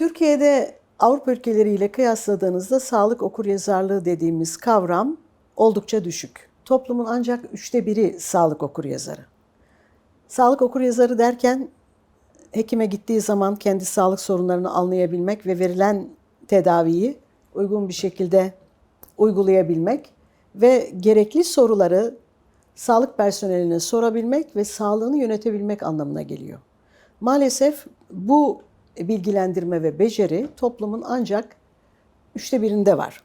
Türkiye'de Avrupa ülkeleriyle kıyasladığınızda sağlık okuryazarlığı dediğimiz kavram oldukça düşük. Toplumun ancak üçte biri sağlık okuryazarı. Sağlık okuryazarı derken hekime gittiği zaman kendi sağlık sorunlarını anlayabilmek ve verilen tedaviyi uygun bir şekilde uygulayabilmek ve gerekli soruları sağlık personeline sorabilmek ve sağlığını yönetebilmek anlamına geliyor. Maalesef bu bilgilendirme ve beceri toplumun ancak üçte birinde var.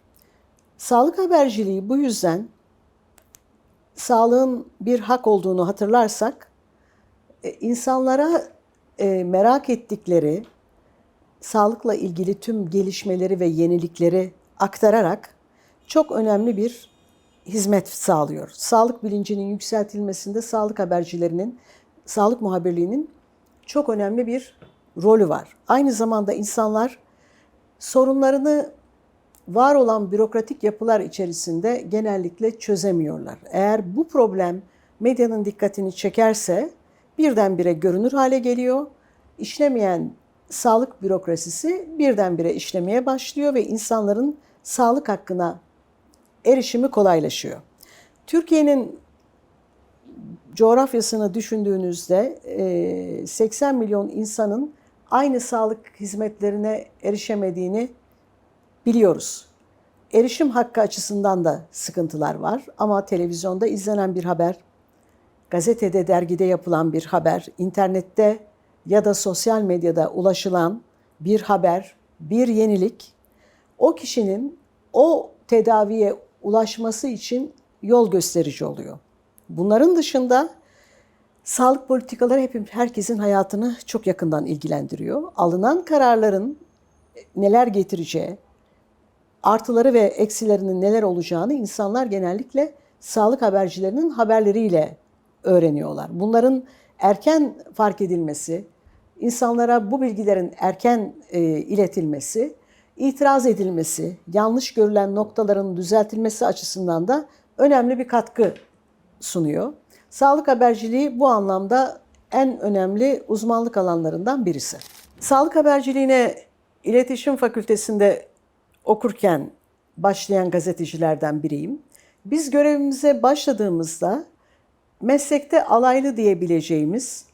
Sağlık haberciliği bu yüzden sağlığın bir hak olduğunu hatırlarsak e, insanlara e, merak ettikleri sağlıkla ilgili tüm gelişmeleri ve yenilikleri aktararak çok önemli bir hizmet sağlıyor. Sağlık bilincinin yükseltilmesinde sağlık habercilerinin, sağlık muhabirliğinin çok önemli bir rolü var. Aynı zamanda insanlar sorunlarını var olan bürokratik yapılar içerisinde genellikle çözemiyorlar. Eğer bu problem medyanın dikkatini çekerse birdenbire görünür hale geliyor. İşlemeyen sağlık bürokrasisi birdenbire işlemeye başlıyor ve insanların sağlık hakkına erişimi kolaylaşıyor. Türkiye'nin coğrafyasını düşündüğünüzde 80 milyon insanın aynı sağlık hizmetlerine erişemediğini biliyoruz. Erişim hakkı açısından da sıkıntılar var ama televizyonda izlenen bir haber, gazetede, dergide yapılan bir haber, internette ya da sosyal medyada ulaşılan bir haber, bir yenilik o kişinin o tedaviye ulaşması için yol gösterici oluyor. Bunların dışında sağlık politikaları hep herkesin hayatını çok yakından ilgilendiriyor. Alınan kararların neler getireceği, artıları ve eksilerinin neler olacağını insanlar genellikle sağlık habercilerinin haberleriyle öğreniyorlar. Bunların erken fark edilmesi, insanlara bu bilgilerin erken e, iletilmesi, itiraz edilmesi, yanlış görülen noktaların düzeltilmesi açısından da önemli bir katkı sunuyor. Sağlık haberciliği bu anlamda en önemli uzmanlık alanlarından birisi. Sağlık haberciliğine iletişim fakültesinde okurken başlayan gazetecilerden biriyim. Biz görevimize başladığımızda meslekte alaylı diyebileceğimiz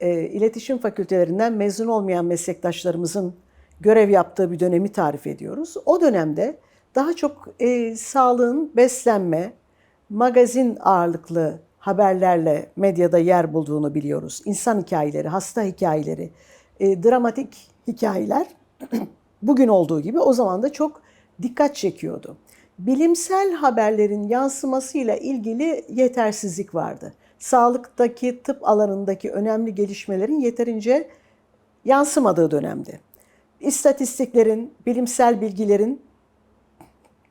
e, iletişim fakültelerinden mezun olmayan meslektaşlarımızın görev yaptığı bir dönemi tarif ediyoruz. O dönemde daha çok e, sağlığın beslenme, magazin ağırlıklı haberlerle medyada yer bulduğunu biliyoruz. İnsan hikayeleri, hasta hikayeleri, e, dramatik hikayeler bugün olduğu gibi o zaman da çok dikkat çekiyordu. Bilimsel haberlerin yansımasıyla ilgili yetersizlik vardı. Sağlıktaki, tıp alanındaki önemli gelişmelerin yeterince yansımadığı dönemde. İstatistiklerin, bilimsel bilgilerin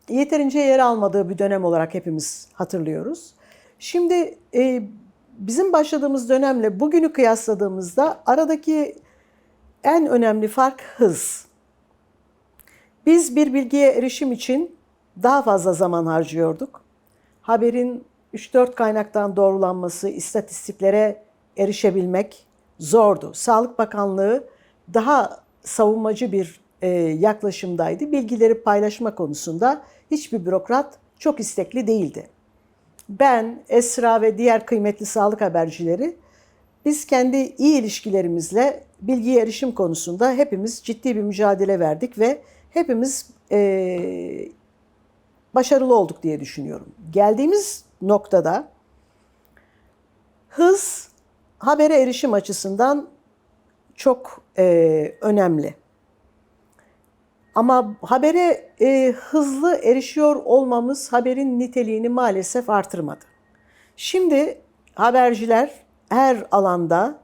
yeterince yer almadığı bir dönem olarak hepimiz hatırlıyoruz. Şimdi e, bizim başladığımız dönemle bugünü kıyasladığımızda aradaki en önemli fark hız. Biz bir bilgiye erişim için daha fazla zaman harcıyorduk. Haberin 3-4 kaynaktan doğrulanması, istatistiklere erişebilmek zordu. Sağlık Bakanlığı daha savunmacı bir e, yaklaşımdaydı. Bilgileri paylaşma konusunda hiçbir bürokrat çok istekli değildi. Ben, Esra ve diğer kıymetli sağlık habercileri biz kendi iyi ilişkilerimizle bilgiye erişim konusunda hepimiz ciddi bir mücadele verdik ve hepimiz e, başarılı olduk diye düşünüyorum. Geldiğimiz noktada hız habere erişim açısından çok e, önemli. Ama habere e, hızlı erişiyor olmamız haberin niteliğini maalesef artırmadı. Şimdi haberciler her alanda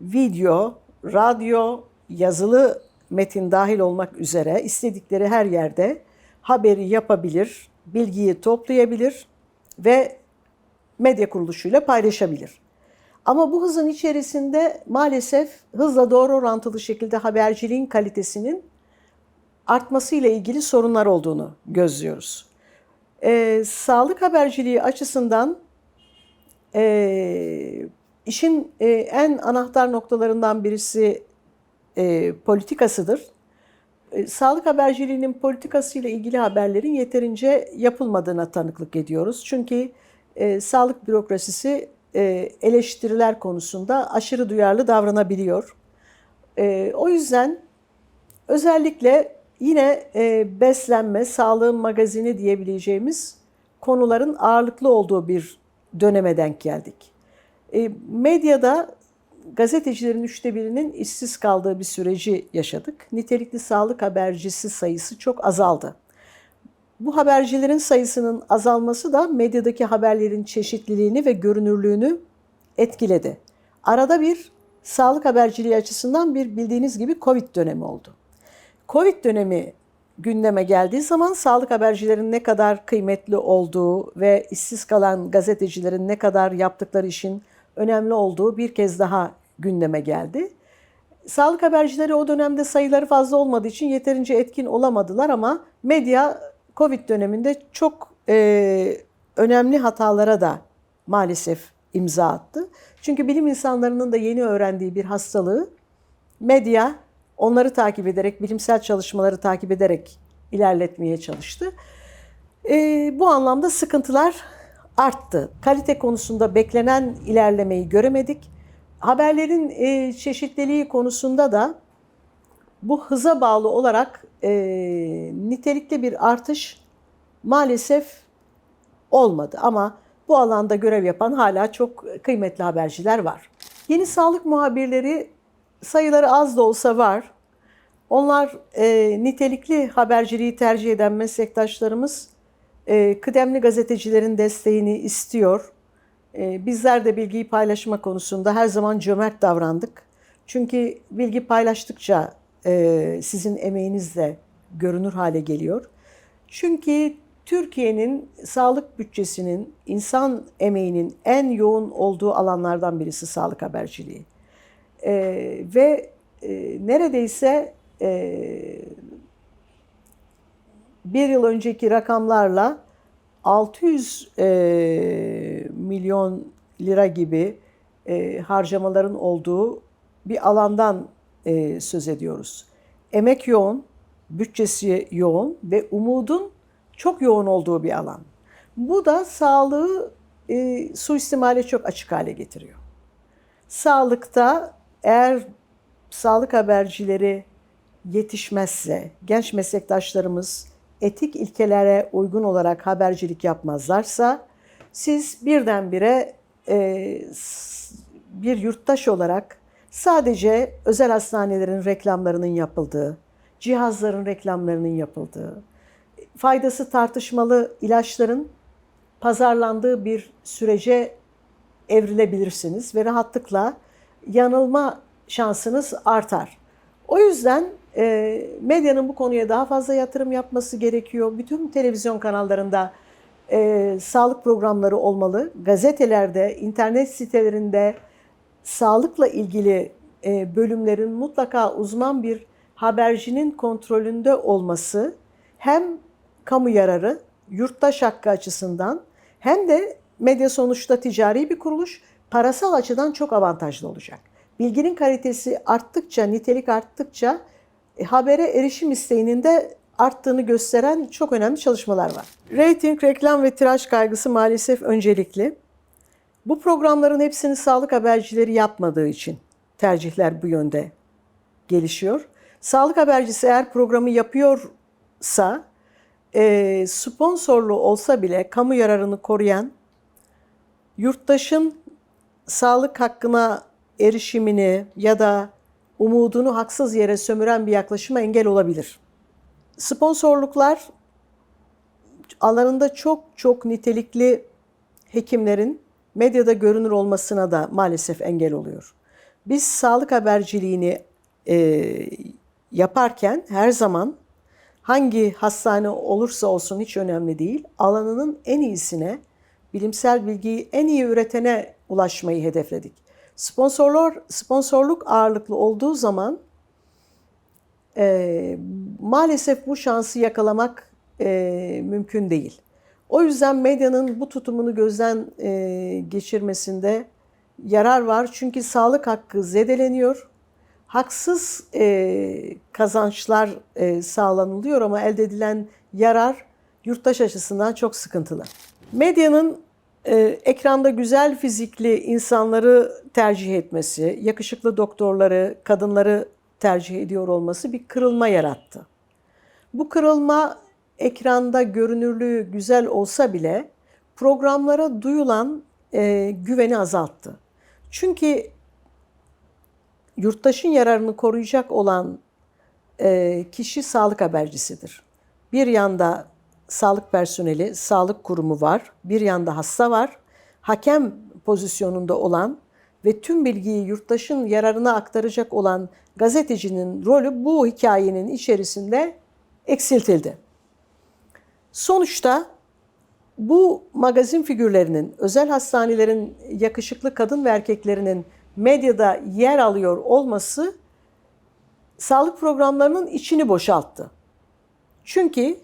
video, radyo, yazılı metin dahil olmak üzere istedikleri her yerde haberi yapabilir, bilgiyi toplayabilir ve medya kuruluşuyla paylaşabilir. Ama bu hızın içerisinde maalesef hızla doğru orantılı şekilde haberciliğin kalitesinin artmasıyla ilgili sorunlar olduğunu gözlüyoruz. Ee, sağlık haberciliği açısından e, işin e, en anahtar noktalarından birisi e, politikasıdır. E, Sağlık haberciliğinin politikasıyla ilgili haberlerin yeterince yapılmadığına tanıklık ediyoruz. Çünkü e, sağlık bürokrasisi e, eleştiriler konusunda aşırı duyarlı davranabiliyor. E, o yüzden özellikle yine e, beslenme, sağlığın magazini diyebileceğimiz konuların ağırlıklı olduğu bir döneme denk geldik. E, medyada gazetecilerin üçte birinin işsiz kaldığı bir süreci yaşadık. Nitelikli sağlık habercisi sayısı çok azaldı. Bu habercilerin sayısının azalması da medyadaki haberlerin çeşitliliğini ve görünürlüğünü etkiledi. Arada bir sağlık haberciliği açısından bir bildiğiniz gibi Covid dönemi oldu. Covid dönemi gündeme geldiği zaman sağlık habercilerin ne kadar kıymetli olduğu ve işsiz kalan gazetecilerin ne kadar yaptıkları işin önemli olduğu bir kez daha gündeme geldi. Sağlık habercileri o dönemde sayıları fazla olmadığı için yeterince etkin olamadılar ama medya Covid döneminde çok e, önemli hatalara da maalesef imza attı. Çünkü bilim insanlarının da yeni öğrendiği bir hastalığı medya onları takip ederek, bilimsel çalışmaları takip ederek ilerletmeye çalıştı. E, bu anlamda sıkıntılar arttı. Kalite konusunda beklenen ilerlemeyi göremedik. Haberlerin e, çeşitliliği konusunda da bu hıza bağlı olarak e, nitelikli bir artış maalesef olmadı. Ama bu alanda görev yapan hala çok kıymetli haberciler var. Yeni sağlık muhabirleri sayıları az da olsa var. Onlar e, nitelikli haberciliği tercih eden meslektaşlarımız e, kıdemli gazetecilerin desteğini istiyor. E, bizler de bilgiyi paylaşma konusunda her zaman cömert davrandık. Çünkü bilgi paylaştıkça e, sizin emeğiniz de görünür hale geliyor. Çünkü Türkiye'nin sağlık bütçesinin, insan emeğinin en yoğun olduğu alanlardan birisi sağlık haberciliği. E, ve e, neredeyse e, bir yıl önceki rakamlarla 600 e, milyon lira gibi e, harcamaların olduğu bir alandan e, söz ediyoruz. Emek yoğun, bütçesi yoğun ve umudun çok yoğun olduğu bir alan. Bu da sağlığı e, suistimale çok açık hale getiriyor. Sağlıkta eğer sağlık habercileri yetişmezse, genç meslektaşlarımız etik ilkelere uygun olarak habercilik yapmazlarsa siz birdenbire e, bir yurttaş olarak sadece özel hastanelerin reklamlarının yapıldığı, cihazların reklamlarının yapıldığı, faydası tartışmalı ilaçların pazarlandığı bir sürece evrilebilirsiniz ve rahatlıkla yanılma şansınız artar. O yüzden e, medyanın bu konuya daha fazla yatırım yapması gerekiyor. Bütün televizyon kanallarında e, sağlık programları olmalı. Gazetelerde, internet sitelerinde sağlıkla ilgili e, bölümlerin mutlaka uzman bir habercinin kontrolünde olması hem kamu yararı, yurttaş hakkı açısından hem de medya sonuçta ticari bir kuruluş, parasal açıdan çok avantajlı olacak. Bilginin kalitesi arttıkça, nitelik arttıkça e, habere erişim isteğinin de arttığını gösteren çok önemli çalışmalar var. Rating, reklam ve tiraj kaygısı maalesef öncelikli. Bu programların hepsini sağlık habercileri yapmadığı için tercihler bu yönde gelişiyor. Sağlık habercisi eğer programı yapıyorsa e, sponsorlu olsa bile kamu yararını koruyan yurttaşın sağlık hakkına erişimini ya da umudunu haksız yere sömüren bir yaklaşıma engel olabilir. Sponsorluklar alanında çok çok nitelikli hekimlerin medyada görünür olmasına da maalesef engel oluyor. Biz sağlık haberciliğini e, yaparken her zaman hangi hastane olursa olsun hiç önemli değil, alanının en iyisine, bilimsel bilgiyi en iyi üretene ulaşmayı hedefledik. Sponsorlar, sponsorluk ağırlıklı olduğu zaman e, maalesef bu şansı yakalamak e, mümkün değil. O yüzden medyanın bu tutumunu gözden e, geçirmesinde yarar var. Çünkü sağlık hakkı zedeleniyor. haksız e, kazançlar e, sağlanılıyor ama elde edilen yarar yurttaş açısından çok sıkıntılı. Medyanın e, ekranda güzel fizikli insanları tercih etmesi, yakışıklı doktorları, kadınları tercih ediyor olması bir kırılma yarattı. Bu kırılma ekranda görünürlüğü güzel olsa bile programlara duyulan e, güveni azalttı. Çünkü yurttaşın yararını koruyacak olan e, kişi sağlık habercisidir. Bir yanda sağlık personeli, sağlık kurumu var. Bir yanda hasta var. Hakem pozisyonunda olan ve tüm bilgiyi yurttaşın yararına aktaracak olan gazetecinin rolü bu hikayenin içerisinde eksiltildi. Sonuçta bu magazin figürlerinin, özel hastanelerin yakışıklı kadın ve erkeklerinin medyada yer alıyor olması sağlık programlarının içini boşalttı. Çünkü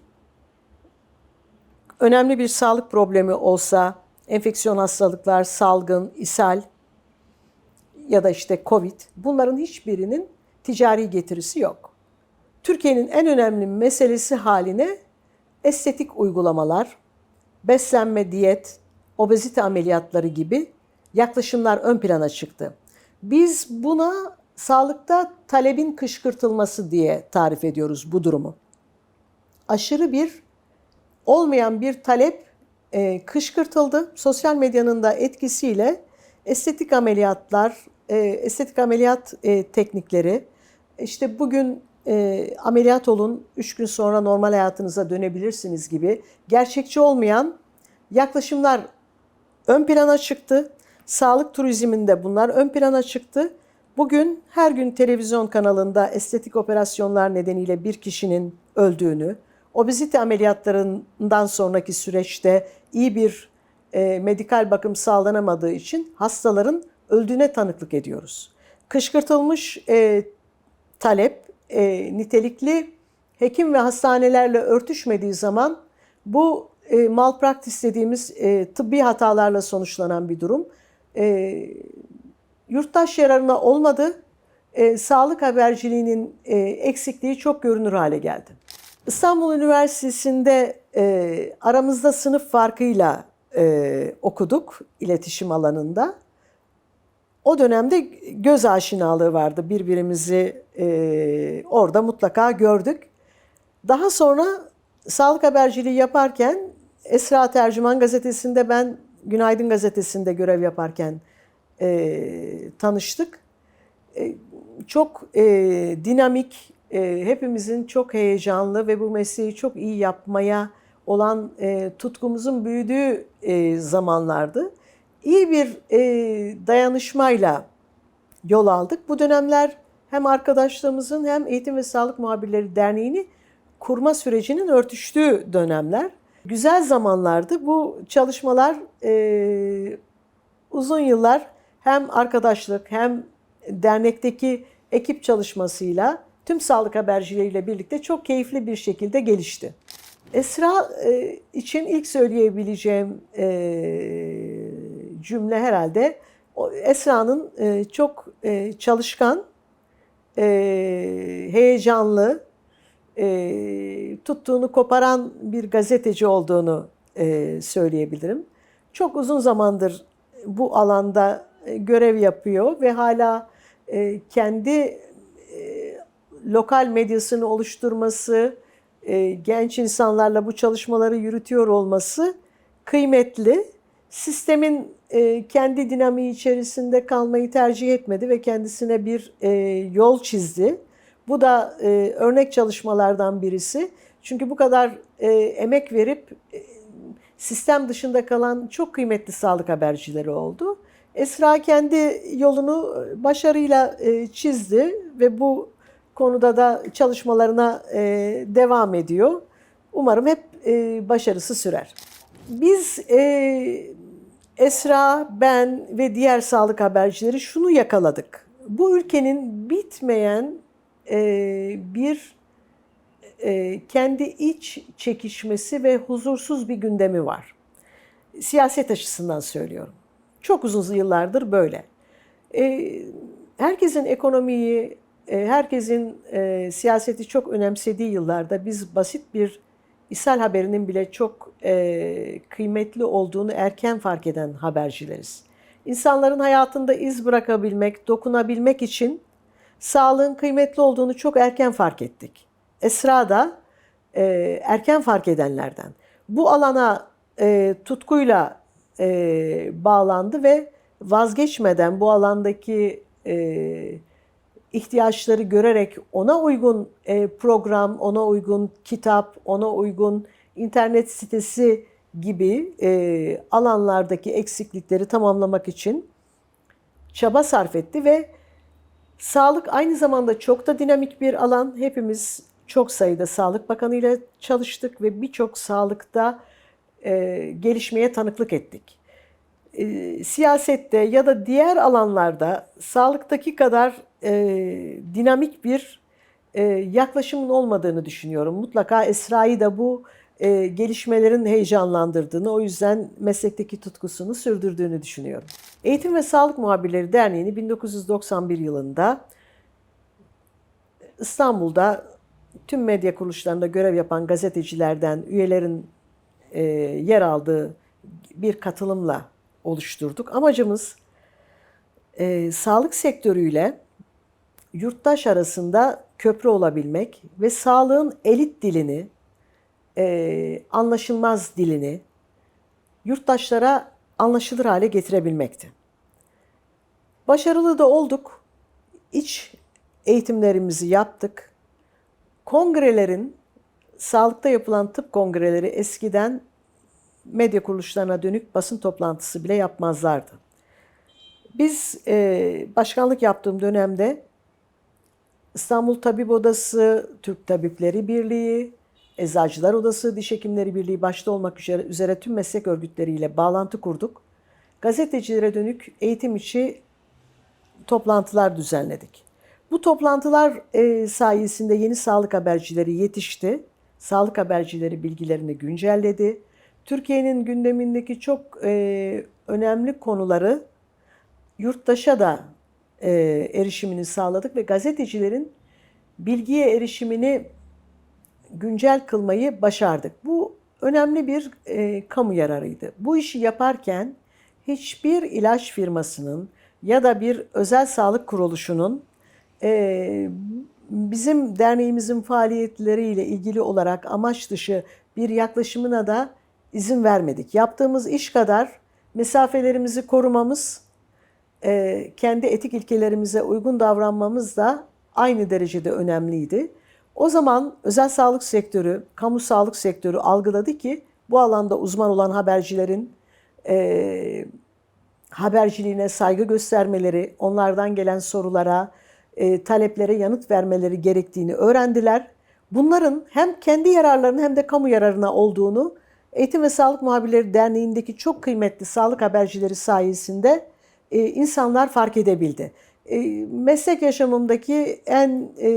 önemli bir sağlık problemi olsa, enfeksiyon hastalıklar, salgın, ishal ya da işte Covid bunların hiçbirinin ticari getirisi yok. Türkiye'nin en önemli meselesi haline estetik uygulamalar, beslenme, diyet, obezite ameliyatları gibi yaklaşımlar ön plana çıktı. Biz buna sağlıkta talebin kışkırtılması diye tarif ediyoruz bu durumu. Aşırı bir olmayan bir talep e, kışkırtıldı. Sosyal medyanın da etkisiyle estetik ameliyatlar, e, estetik ameliyat e, teknikleri, işte bugün e, ameliyat olun, 3 gün sonra normal hayatınıza dönebilirsiniz gibi gerçekçi olmayan yaklaşımlar ön plana çıktı. Sağlık turizminde bunlar ön plana çıktı. Bugün her gün televizyon kanalında estetik operasyonlar nedeniyle bir kişinin öldüğünü, obezite ameliyatlarından sonraki süreçte iyi bir e, medikal bakım sağlanamadığı için hastaların öldüğüne tanıklık ediyoruz. Kışkırtılmış e, talep e, nitelikli hekim ve hastanelerle örtüşmediği zaman bu e, malpraktis dediğimiz e, tıbbi hatalarla sonuçlanan bir durum. E, yurttaş yararına olmadı. E, sağlık haberciliğinin e, eksikliği çok görünür hale geldi. İstanbul Üniversitesi'nde e, aramızda sınıf farkıyla e, okuduk iletişim alanında. O dönemde göz aşinalığı vardı. Birbirimizi e, orada mutlaka gördük. Daha sonra sağlık haberciliği yaparken Esra Tercüman gazetesinde ben Günaydın gazetesinde görev yaparken e, tanıştık. E, çok e, dinamik, e, hepimizin çok heyecanlı ve bu mesleği çok iyi yapmaya olan e, tutkumuzun büyüdüğü e, zamanlardı. İyi bir e, dayanışmayla yol aldık. Bu dönemler hem arkadaşlarımızın hem Eğitim ve Sağlık Muhabirleri Derneği'ni kurma sürecinin örtüştüğü dönemler. Güzel zamanlardı. Bu çalışmalar e, uzun yıllar hem arkadaşlık hem dernekteki ekip çalışmasıyla tüm sağlık habercileriyle birlikte çok keyifli bir şekilde gelişti. Esra e, için ilk söyleyebileceğim e, cümle herhalde Esra'nın e, çok çalışkan, heyecanlı, tuttuğunu koparan bir gazeteci olduğunu söyleyebilirim. Çok uzun zamandır bu alanda görev yapıyor ve hala kendi lokal medyasını oluşturması, e, genç insanlarla bu çalışmaları yürütüyor olması kıymetli. Sistemin e, kendi dinamiği içerisinde kalmayı tercih etmedi ve kendisine bir e, yol çizdi. Bu da e, örnek çalışmalardan birisi. Çünkü bu kadar e, emek verip e, sistem dışında kalan çok kıymetli sağlık habercileri oldu. Esra kendi yolunu başarıyla e, çizdi ve bu konuda da çalışmalarına e, devam ediyor. Umarım hep e, başarısı sürer. Biz e, Esra, ben ve diğer sağlık habercileri şunu yakaladık. Bu ülkenin bitmeyen e, bir e, kendi iç çekişmesi ve huzursuz bir gündemi var. Siyaset açısından söylüyorum. Çok uzun yıllardır böyle. E, herkesin ekonomiyi, herkesin e, siyaseti çok önemsediği yıllarda biz basit bir ishal haberinin bile çok e, kıymetli olduğunu erken fark eden habercileriz. İnsanların hayatında iz bırakabilmek, dokunabilmek için sağlığın kıymetli olduğunu çok erken fark ettik. Esra da e, erken fark edenlerden. Bu alana e, tutkuyla e, bağlandı ve vazgeçmeden bu alandaki e, ihtiyaçları görerek ona uygun e, program, ona uygun kitap, ona uygun internet sitesi gibi e, alanlardaki eksiklikleri tamamlamak için çaba sarf etti ve sağlık aynı zamanda çok da dinamik bir alan. Hepimiz çok sayıda Sağlık Bakanı ile çalıştık ve birçok sağlıkta e, gelişmeye tanıklık ettik. Siyasette ya da diğer alanlarda sağlıktaki kadar e, dinamik bir e, yaklaşımın olmadığını düşünüyorum. Mutlaka Esra'yı da bu e, gelişmelerin heyecanlandırdığını, o yüzden meslekteki tutkusunu sürdürdüğünü düşünüyorum. Eğitim ve Sağlık Muhabirleri Derneği'ni 1991 yılında İstanbul'da tüm medya kuruluşlarında görev yapan gazetecilerden üyelerin e, yer aldığı bir katılımla oluşturduk. Amacımız e, sağlık sektörüyle yurttaş arasında köprü olabilmek ve sağlığın elit dilini, e, anlaşılmaz dilini yurttaşlara anlaşılır hale getirebilmekti. Başarılı da olduk. İç eğitimlerimizi yaptık. Kongrelerin, sağlıkta yapılan tıp kongreleri eskiden medya kuruluşlarına dönük basın toplantısı bile yapmazlardı. Biz e, başkanlık yaptığım dönemde İstanbul Tabip Odası, Türk Tabipleri Birliği, Eczacılar Odası, Diş Hekimleri Birliği başta olmak üzere, üzere tüm meslek örgütleriyle bağlantı kurduk. Gazetecilere dönük eğitim içi toplantılar düzenledik. Bu toplantılar e, sayesinde yeni sağlık habercileri yetişti. Sağlık habercileri bilgilerini güncelledi. Türkiye'nin gündemindeki çok e, önemli konuları yurttaşa da e, erişimini sağladık ve gazetecilerin bilgiye erişimini güncel kılmayı başardık. Bu önemli bir e, kamu yararıydı. Bu işi yaparken hiçbir ilaç firmasının ya da bir özel sağlık kuruluşunun e, bizim derneğimizin faaliyetleriyle ilgili olarak amaç dışı bir yaklaşımına da izin vermedik. Yaptığımız iş kadar mesafelerimizi korumamız, e, kendi etik ilkelerimize uygun davranmamız da aynı derecede önemliydi. O zaman özel sağlık sektörü, kamu sağlık sektörü algıladı ki bu alanda uzman olan habercilerin e, haberciliğine saygı göstermeleri, onlardan gelen sorulara, e, taleplere yanıt vermeleri gerektiğini öğrendiler. Bunların hem kendi yararlarının hem de kamu yararına olduğunu Eğitim ve Sağlık Muhabirleri Derneği'ndeki çok kıymetli sağlık habercileri sayesinde e, insanlar fark edebildi. E, meslek yaşamımdaki en e,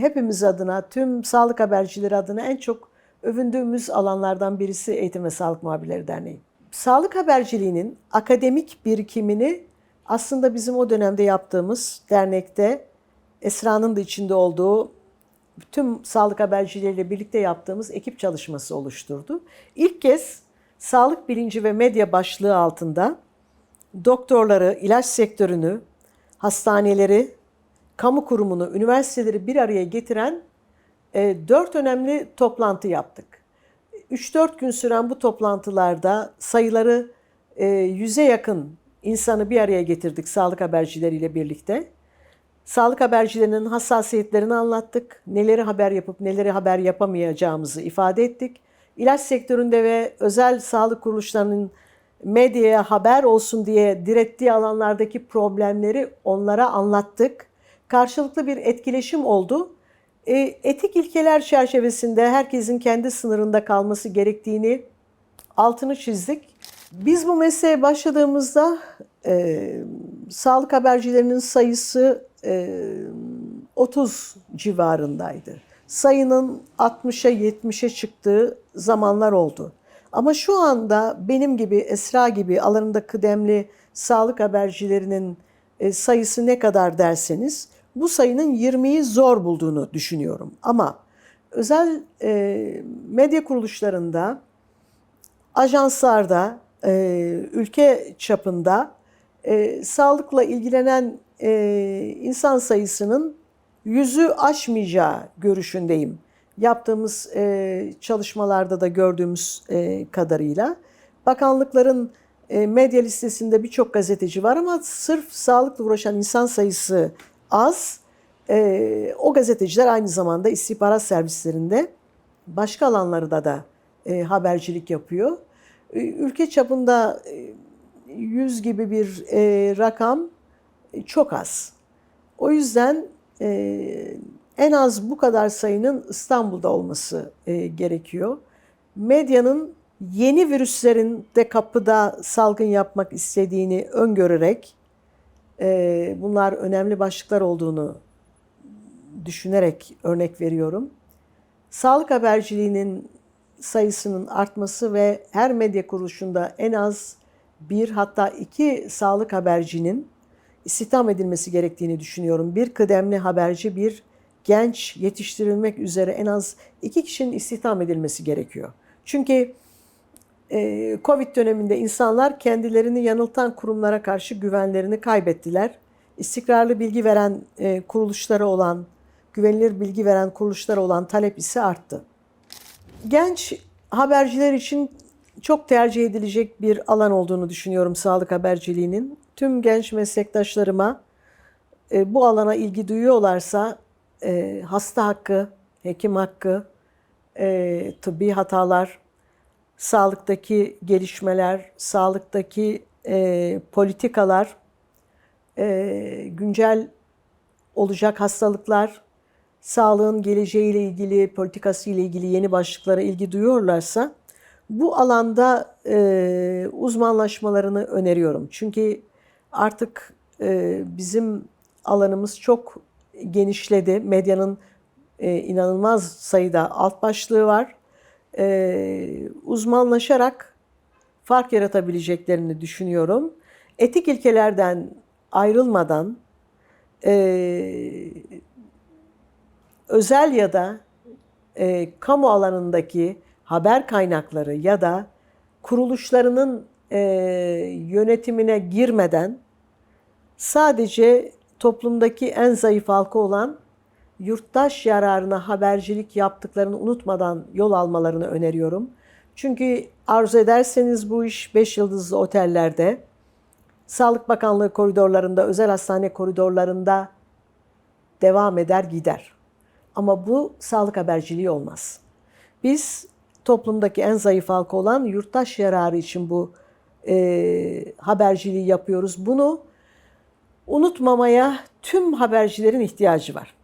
hepimiz adına, tüm sağlık habercileri adına en çok övündüğümüz alanlardan birisi Eğitim ve Sağlık Muhabirleri Derneği. Sağlık haberciliğinin akademik birikimini aslında bizim o dönemde yaptığımız dernekte Esra'nın da içinde olduğu tüm sağlık habercileriyle birlikte yaptığımız ekip çalışması oluşturdu. İlk kez sağlık bilinci ve medya başlığı altında doktorları, ilaç sektörünü, hastaneleri, kamu kurumunu, üniversiteleri bir araya getiren e, dört önemli toplantı yaptık. 3-4 gün süren bu toplantılarda sayıları e, yüze yakın insanı bir araya getirdik sağlık habercileriyle birlikte. Sağlık habercilerinin hassasiyetlerini anlattık. Neleri haber yapıp neleri haber yapamayacağımızı ifade ettik. İlaç sektöründe ve özel sağlık kuruluşlarının medyaya haber olsun diye direttiği alanlardaki problemleri onlara anlattık. Karşılıklı bir etkileşim oldu. E, etik ilkeler çerçevesinde herkesin kendi sınırında kalması gerektiğini altını çizdik. Biz bu mesleğe başladığımızda e, sağlık habercilerinin sayısı e, 30 civarındaydı. Sayının 60'a 70'e çıktığı zamanlar oldu. Ama şu anda benim gibi Esra gibi alanında kıdemli sağlık habercilerinin e, sayısı ne kadar derseniz bu sayının 20'yi zor bulduğunu düşünüyorum. Ama özel e, medya kuruluşlarında, ajanslarda, e, ülke çapında sağlıkla ilgilenen insan sayısının yüzü aşmayacağı görüşündeyim. Yaptığımız e, çalışmalarda da gördüğümüz e, kadarıyla. Bakanlıkların e, medya listesinde birçok gazeteci var ama sırf sağlıkla uğraşan insan sayısı az. E, o gazeteciler aynı zamanda istihbarat servislerinde başka alanlarda da e, habercilik yapıyor. E, ülke çapında e, 100 gibi bir e, rakam e, çok az. O yüzden e, en az bu kadar sayının İstanbul'da olması e, gerekiyor. Medyanın yeni virüslerin de kapıda salgın yapmak istediğini öngörerek e, bunlar önemli başlıklar olduğunu düşünerek örnek veriyorum. Sağlık haberciliğinin sayısının artması ve her medya kuruluşunda en az bir hatta iki sağlık habercinin istihdam edilmesi gerektiğini düşünüyorum. Bir kıdemli haberci, bir genç yetiştirilmek üzere en az iki kişinin istihdam edilmesi gerekiyor. Çünkü e, Covid döneminde insanlar kendilerini yanıltan kurumlara karşı güvenlerini kaybettiler. İstikrarlı bilgi veren e, kuruluşlara olan, güvenilir bilgi veren kuruluşlara olan talep ise arttı. Genç haberciler için çok tercih edilecek bir alan olduğunu düşünüyorum sağlık haberciliğinin. Tüm genç meslektaşlarıma e, bu alana ilgi duyuyorlarsa e, hasta hakkı, hekim hakkı, e, tıbbi hatalar, sağlıktaki gelişmeler, sağlıktaki e, politikalar, e, güncel olacak hastalıklar, sağlığın geleceğiyle ilgili, politikası ile ilgili yeni başlıklara ilgi duyuyorlarsa bu alanda e, uzmanlaşmalarını öneriyorum. Çünkü artık e, bizim alanımız çok genişledi. Medyanın e, inanılmaz sayıda alt başlığı var. E, uzmanlaşarak fark yaratabileceklerini düşünüyorum. Etik ilkelerden ayrılmadan e, özel ya da e, kamu alanındaki haber kaynakları ya da kuruluşlarının e, yönetimine girmeden sadece toplumdaki en zayıf halka olan yurttaş yararına habercilik yaptıklarını unutmadan yol almalarını öneriyorum. Çünkü arzu ederseniz bu iş 5 yıldızlı otellerde, Sağlık Bakanlığı koridorlarında, özel hastane koridorlarında devam eder gider. Ama bu sağlık haberciliği olmaz. Biz toplumdaki en zayıf halka olan yurttaş yararı için bu e, haberciliği yapıyoruz. Bunu unutmamaya tüm habercilerin ihtiyacı var.